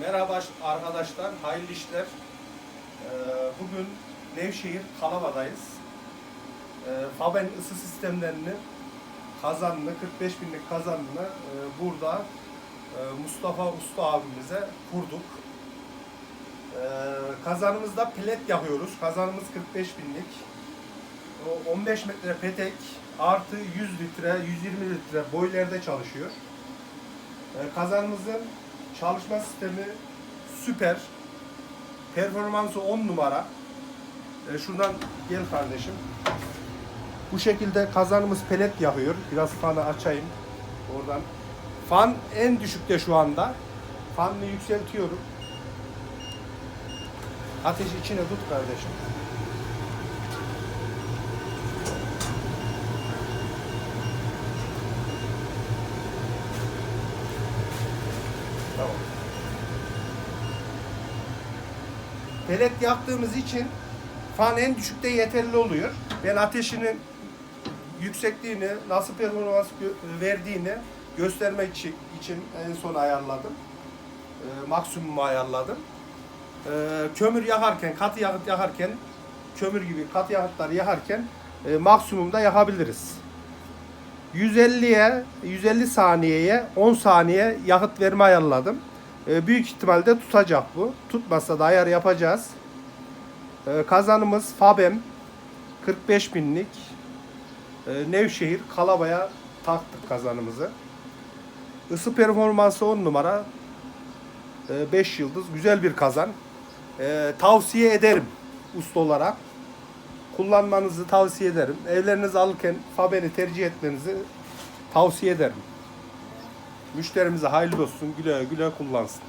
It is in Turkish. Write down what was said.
Merhaba arkadaşlar, hayırlı işler. Ee, Bugün Nevşehir Kalava'dayız. Ee, Faben ısı sistemlerini kazanını, 45 binlik kazanını e, burada e, Mustafa Usta abimize kurduk. Ee, Kazanımızda pelet yapıyoruz. Kazanımız 45 binlik. O 15 metre petek artı 100 litre, 120 litre boylerde çalışıyor. Kazanımızın çalışma sistemi süper. Performansı 10 numara. Ee, şuradan gel kardeşim. Bu şekilde kazanımız pelet yakıyor. Biraz fanı açayım oradan. Fan en düşükte şu anda. Fanını yükseltiyorum. Ateşi içine tut kardeşim. Tamam. Pelet yaktığımız için fan en düşükte yeterli oluyor. Ben ateşinin yüksekliğini, nasıl performans verdiğini göstermek için, en son ayarladım. Ee, maksimumu ayarladım. Ee, kömür yakarken, katı yakıt yakarken, kömür gibi katı yakıtları yakarken e, maksimumda yakabiliriz. 150'ye 150 saniyeye 10 saniye yakıt verme ayarladım. Ee, büyük ihtimalle tutacak bu. Tutmazsa da ayar yapacağız. Ee, kazanımız Fabem 45 binlik. Ee, Nevşehir Kalaba'ya taktık kazanımızı. Isı performansı 10 numara. 5 yıldız. Güzel bir kazan. Ee, tavsiye ederim usta olarak. Kullanmanızı tavsiye ederim. Evlerinizi alırken Faber'i tercih etmenizi tavsiye ederim. Müşterimize hayırlı olsun. Güle güle kullansın.